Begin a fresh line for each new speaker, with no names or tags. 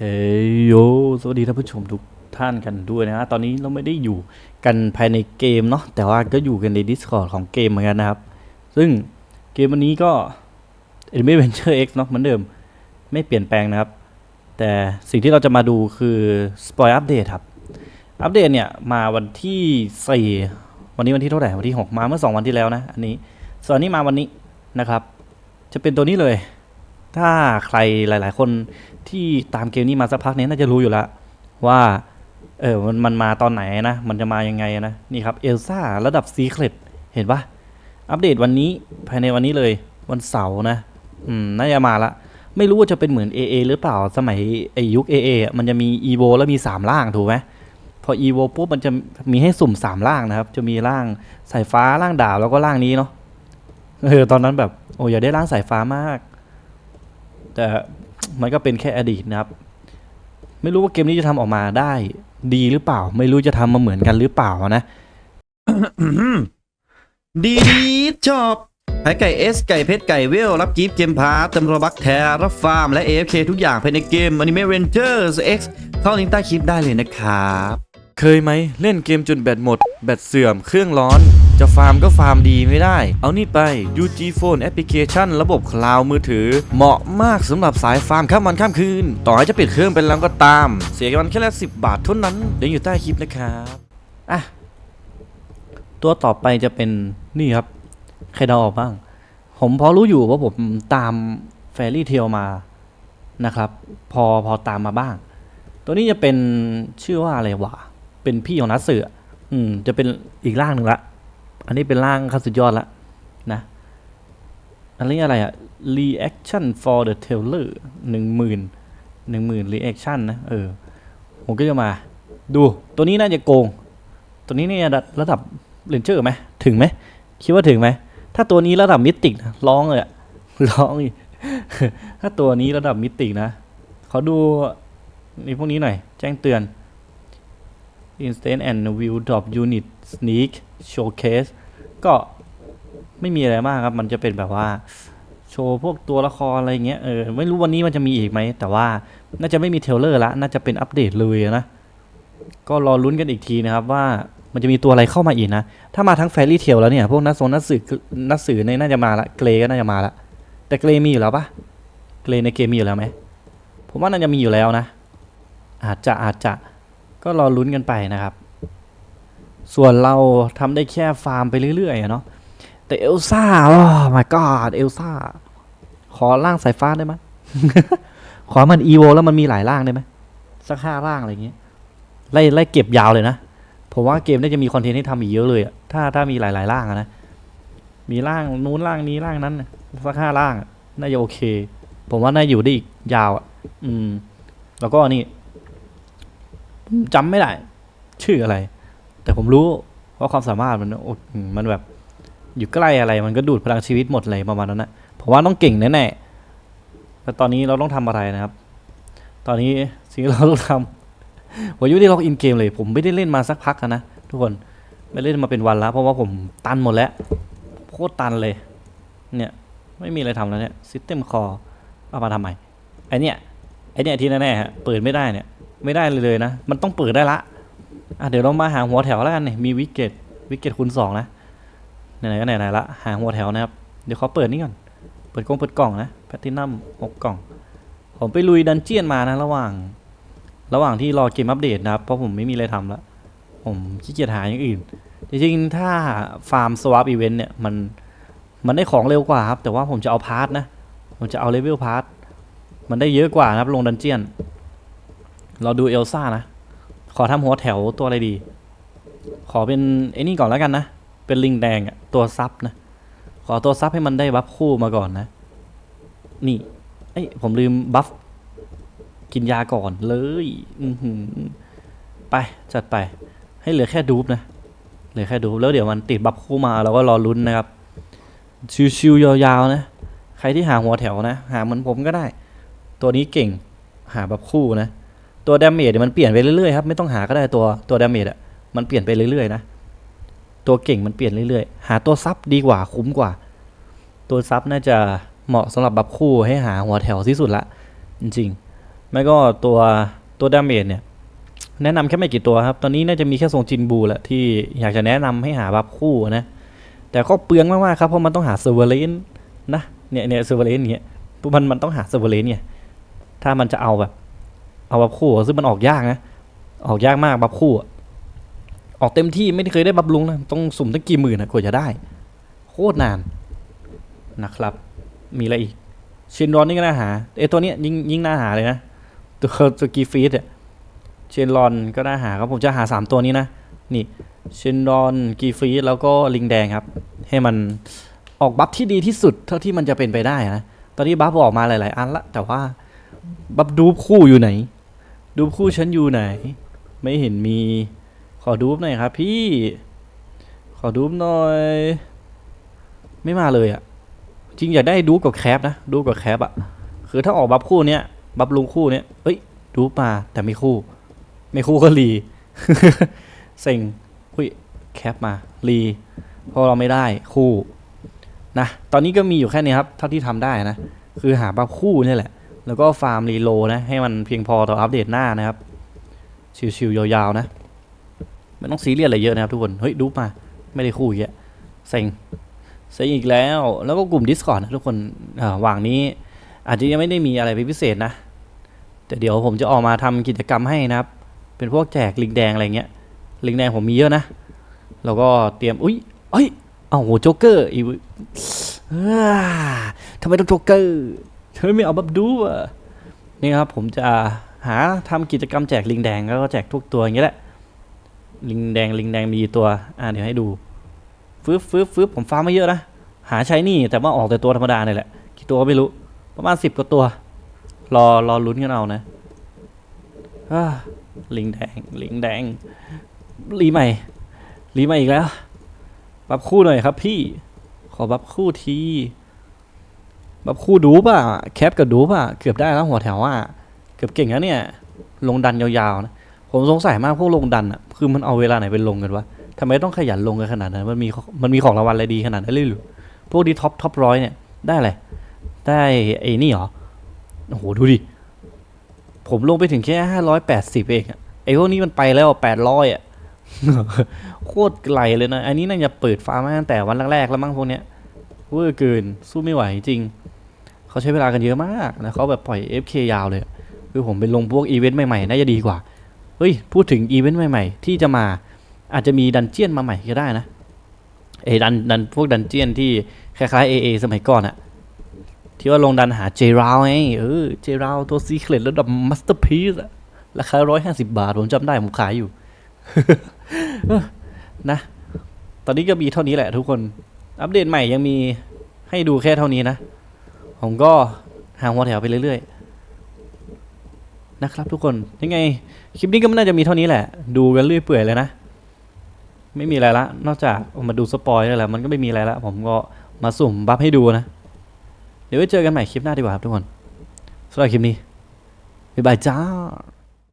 เฮ้ยโยสวัสดีท่านผู้ชมทุกท่านกันด้วยนะฮะตอนนี้เราไม่ได้อยู่กันภายในเกมเนาะแต่ว่าก็อยู่กันใน Discord ของเกมเหมือนกันนะครับ ซึ่งเกมวันนี้ก็ Enemy Venture X เนาะเหมือนเดิมไม่เปลี่ยนแปลงนะครับ แต่สิ่งที่เราจะมาดูคือ Spoil Update ครับ อัปเดตเนี่ยมาวันที่ 4 วันนี้วันที่เท่าไหร่ วันที่ 6 มาเมื่อ 2 วันที่แล้วนะ อันนี้ ส่วนนนี้มาวันนี้นะครับ จะเป็นตัวนี้เลย ถ้าใครหลาย ๆ คน ที่ตามเกมนี้มาสักพักเนี้น่าจะรู้อยู่แล้วว่าเออมันมันมาตอนไหนนะ มันจะมายังไงนะ นี่ครับเอลซ่าระดับซีเครตเห็นปะอัปเดตวันนี้ภายในวันนี้เลยวันเสาร์นะ อืม น่าจะมาละ ไม่รู้ว่าจะเป็นเหมือน AA หรือเปล่าสมัยไอยุค AA อมันจะมี EVO แล้วมี 3 ล่างถูกไหมพอ EVO ปุ๊บมันจะมีให้สุ่ม 3 ล่างนะครับ จะมีล่างสายฟ้าล่างดาวแล้วก็ล่างนี้เนาะเออตอนนั้นแบบโอ้อยากได้ล่างสายฟ้ามาก แต่ มันก็เป็นแค่อดีตนะครับ ไม่รู้ว่าเกมนี้จะทำออกมาได้ ดีหรือเปล่า ไม่รู้จะทำมาเหมือนกันหรือเปล่านะ
ดีดีชอบขายไก่เอสไก่เพชรไก่เวล รับกิฟต์เกมพาร์ตเติมโรบักแทร์รับฟาร์ม และ AFK ทุกอย่างภายในเกม Anime Rangers X เข้าลิงก์ใต้คลิปได้เลยนะครับ
เคยไหมเล่นเกมจนแบตหมด แบตเสื่อมเครื่องร้อน จะฟาร์มก็ฟาร์มดีไม่ได้ เอานี่ไป UG Phone Application ระบบคลาวด์มือถือ เหมาะมากสำหรับสายฟาร์มข้ามวันข้ามคืน ต่อให้จะปิดเครื่องเป็นแล้วก็ตาม เสียกันแค่ละสิบาทเท่านั้นเดี๋ยวอยู่ใต้คลิปนะครับอะตัวต่อไปจะเป็นนี่ครับใครเดาออกบ้าง ผมพอรู้อยู่ว่าผมตามแฟรี่เทลมานะครับ พอพอตามมาบ้าง ตัวนี้จะเป็นชื่อว่าอะไรวะเป็นพี่ของนัทเสืออืมจะเป็นอีกร่างหนึ่งละ อันนี้เป็นร่างขั้นสุดยอดละนะอันนี้อะไรอะ reaction for the trailer หนึ่งหมื่นหนึ่งหมื่น reaction นะ เออ ผมก็จะมา ดูตัวนี้น่าจะโกง ตัวนี้เนี่ยระดับเลนเจอร์ไหมถึงไหม คิดว่าถึงไหม ถ้าตัวนี้ระดับมิติกนะร้องเลยอะร้องอีกถ้าตัวนี้ระดับมิติกนะ ขอดูนี่พวกนี้หน่อย แจ้งเตือน Instant and View Drop Unit Sneak Showcase ก็ไม่มีอะไรมากครับ มันจะเป็นแบบว่า โชว์พวกตัวละครอะไรเงี้ยเออไม่รู้วันนี้มันจะมีอีกไหม แต่ว่าน่าจะไม่มีเทเลอร์ละน่าจะเป็นอัปเดตเลยนะ ก็รอลุ้นกันอีกทีนะครับว่ามันจะมีตัวอะไรเข้ามาอีกนะ ถ้ามาทั้งแฟรี่เทลแล้วเนี่ย พวกนักสงนักสื่อนักสื่อเนี่ยน่าจะมาละ เกรก็น่าจะมาละ แต่เกรมีอยู่แล้วปะเกรในเกมมีอยู่แล้วไหม ผมว่าน่าจะมีอยู่แล้วนะ อาจจะอาจจะก็รอลุ้นกันไปนะครับ ส่วนเราทำได้แค่ฟาร์มไปเรื่อยๆอะเนาะแต่เอลซ่าโอ้ my god เอลซ่าขอร่างสายฟ้าได้ไหมขอมันอีโวแล้วมันมีหลายร่างได้ไหมสักห้าร่างอะไรอย่างเงี้ยไล่ไล่เก็บยาวเลยนะผมว่าเกมน่าจะมีคอนเทนต์ให้ทำอีกเยอะเลยอะถ้าถ้ามีหลายๆร่างนะ มีร่างนู้นร่างนี้ร่างนั้นสักห้าร่างน่าจะโอเค ผมว่าน่าอยู่ได้อีกยาวอะอืม แล้วก็นี่จำไม่ได้ ชื่ออะไร แต่ผมรู้ว่าความสามารถมันอ้อืมมันแบบอยู่ใกล้อะไรมันก็ดูดพลังชีวิตหมดเลยประมาณนั้นนะผมว่าต้องเก่งแน่ๆแต่ตอนนี้เราต้องทำอะไรนะครับ ตอนนี้สิ่งที่เราต้องทำวันยุที่เราอินเกมเลย ผมไม่ได้เล่นมาสักพักนะทุกคนไม่เล่นมาเป็นวันแล้วเพราะว่าผมตันหมดแล้วโคตรตันเลย เนี่ยไม่มีอะไรทำแล้วเนี่ยซิสเต็มคอเอามาทำไมไอเนี่ยไอเนี่ยที่แน่ๆฮะเปิดไม่ได้เนี่ยไม่ได้เลยเลยนะ มันต้องเปิดได้ละ อะเดี๋ยวเรามาหาหัวแถวแล้วกันเนี่ยมีวิกเก็ตวิกเก็ตคูณสองนะไหนๆก็ไหนๆละหาหัวแถวนะครับ เดี๋ยวเขาเปิดนี่ก่อน เปิดกล้องเปิดกล่องนะแพตตินัมหกกล่อง ผมไปลุยดันเจียนมานะระหว่าง ระหว่างที่รอเกมอัปเดตนะครับ เพราะผมไม่มีอะไรทำแล้วผมขี้เกียจหาอย่างอื่น จริงๆ ถ้าฟาร์มสวาปอีเวนต์เนี่ยมันมันได้ของเร็วกว่าครับ แต่ว่าผมจะเอาพาร์ทนะ ผมจะเอาเลเวลพาร์ทมันได้เยอะกว่านะครับลงดันเจียน เราดูเอลซ่านะ ขอทำหัวแถวตัวอะไรดี ขอเป็นไอ้นี่ก่อนแล้วกันนะ เป็นลิงแดงอะตัวซับนะ ขอตัวซับให้มันได้บัฟคู่มาก่อนนะ นี่ เอ้ยผมลืมบัฟกินยาก่อนเลย อือหือไป จัดไป ให้เหลือแค่ดูบนะ เหลือแค่ดูบแล้วเดี๋ยวมันติดบัฟคู่มาเราก็รอลุ้นนะครับ ชิวๆยาวๆนะ ใครที่หาหัวแถวนะ หาเหมือนผมก็ได้ ตัวนี้เก่ง หาบัฟคู่นะ ตัวดาเมจมันเปลี่ยนไปเรื่อยๆครับไม่ต้องหาก็ได้ตัวตัวดาเมจอะมันเปลี่ยนไปเรื่อยๆนะตัวเก่งมันเปลี่ยนเรื่อยๆ หาตัวซับดีกว่าคุ้มกว่า ตัวซับน่าจะเหมาะสำหรับบัฟคู่ให้หาหัวแถวที่สุดละ จริงๆไม่ก็ตัวตัวดาเมจเนี่ยแนะนำแค่ไม่กี่ตัวครับ ตอนนี้น่าจะมีแค่ทรงจินบูแหละที่อยากจะแนะนำให้หาบัฟคู่นะ แต่ก็เปลืองมากๆครับเพราะมันต้องหาเซอร์เวเลนนะเนี่ยเนี่ยเซอร์เวเลนอย่างเงี้ยมันมันต้องหาเซอร์เวเลนเนี่ยถ้ามันจะเอาแบบ เอาบัฟคู่ซึ่งมันออกยากนะ ออกยากมากบัฟคู่ออกเต็มที่ไม่ได้เคยได้บัฟลุงนะต้องสุ่มตั้งกี่หมื่นนะกว่าจะได้ โคตรนานนะครับ มีอะไรอีกชินรอนนี่ก็น่าหาเอยตัวนี้ยิ่งยิ่งน่าหาเลยนะตัวตัวกีฟีดเชนรอนก็น่าหาครับผมจะหาสามตัวนี้นะ นี่เชนรอนกีฟีดแล้วก็ลิงแดงครับ ให้มันออกบัฟที่ดีที่สุดเท่าที่มันจะเป็นไปได้นะ ตอนนี้บัฟออกมาหลาย ๆ อันละ แต่ว่าบัฟดูคู่อยู่ไหน ดูคู่ฉันอยู่ไหน ไม่เห็นมี ขอดูหน่อยครับ พี่ ขอดูหน่อย ไม่มาเลยอะจริงอยากได้ดูกับแคปนะ ดูกับแคปอะคือถ้าออกบัฟคู่เนี้ยบัฟลุงคู่เนี้ยเอ้ย ดูมาแต่ไม่คู่ ไม่คู่ก็รีเซ็งอุ้ยแคปมารีเพราะเราไม่ได้คู่นะตอนนี้ก็มีอยู่แค่นี้ครับเท่าที่ทำได้นะ คือหาบัฟคู่นี่แหละ แล้วก็ฟาร์มรีโลนะ ให้มันเพียงพอต่ออัปเดตหน้านะครับ ชิวๆยาวๆนะ ไม่ต้องซีเรียสอะไรเยอะนะครับทุกคน เฮ้ย ดูมา ไม่ได้คู่อีกแล้วเซ็งเซ็งอีกแล้ว แล้วก็กลุ่ม Discord นะทุกคนอ่าว่างนี้ อาจจะยังไม่ได้มีอะไรเป็นพิเศษนะ แต่เดี๋ยวผมจะออกมาทำกิจกรรมให้นะครับ เป็นพวกแจกลิงแดงอะไรเงี้ย ลิงแดงผมมีเยอะนะ แล้วก็เตรียม อุ้ยเอ้ย เอ้าโหโจ๊กเกอร์อีกอ่าทำไมต้องโจ๊กเกอร์ ทำไมไม่เอาบับดูอะนี่ครับผมจะหาทำกิจกรรมแจกลิงแดงแล้วก็แจกทุกตัวอย่างเงี้ยแหละ ลิงแดงลิงแดงมีตัว อ่าเดี๋ยวให้ดูฟืบฟืบฟืบผมฟาร์มไม่เยอะนะ หาใช้นี่แต่ว่าออกแต่ตัวธรรมดาเนี่ยแหละ กี่ตัวก็ไม่รู้ ประมาณสิบกว่าตัว รอรอลุ้นกันเอานะลิงแดงลิงแดงรีใหม่รีใหม่อีกแล้ว บับคู่หน่อยครับพี่ ขอบับคู่ที บบคู่ดูป่ะแคปกับดูป่ะเกือบได้แล้วหัวแถวอะเกือบเก่งแล้วเนี่ย ลงดันยาวๆนะผมสงสัยมากพวกลงดันอะคือมันเอาเวลาไหนไปลงกันวะทำไมต้องขยันลงกันขนาดนั้นมันมีมันมีของรางวัลอะไรดีขนาดนั้นเลยหรือพวกดีท็อปท็อปร้อยเนี่ยได้อะไรได้ไอ้นี่เหรอโอ้โหดูดิผมลงไปถึงแค่ห้าร้อยแปดสิบเองไอ้พวกนี้มันไปแล้วแปดร้อยอะโคตรไกลเลยนะ อันนี้น่าจะเปิดฟาร์มาตั้งแต่วันแรกๆแล้วมั้งพวกเนี้ยเวอร์เกินสู้ไม่ไหวจริง เขาใช้เวลากันเยอะมากนะเขาแบบปล่อย FK ยาวเลย คือผมไปลงพวกอีเวนต์ใหม่ๆ น่าจะดีกว่า เฮ้ย พูดถึงอีเวนต์ใหม่ๆ ที่จะมาอาจจะมีดันเจียนมาใหม่ก็ได้นะเอดันดันพวกดันเจียนที่คล้ายๆ AA สมัยก่อนอะที่ว่าลงดันหาเจราวไงเออเจราวตัวซีเครตระดับมัสเตอร์พีซอะราคาร้อยห้าสิบาท ผมจำได้ ผมขายอยู่นะ ตอนนี้ก็มีเท่านี้แหละทุกคน อัปเดตใหม่ยังมีให้ดูแค่เท่านี้นะ ผมก็ห่างหัวแถวไปเรื่อยๆ นะครับทุกคนยังไง คลิปนี้ก็ไม่น่าจะมีเท่านี้แหละ ดูกันเรื่อยเปื่อยเลยนะ ไม่มีอะไรละ นอกจากมาดูสปอยแล้วแหละมันก็ไม่มีอะไรละ ผมก็มาสุ่มบัฟให้ดูนะ เดี๋ยวไว้เจอกันใหม่คลิปหน้าดีกว่าครับทุกคนสำหรับคลิปนี้บ๊ายบายจ้า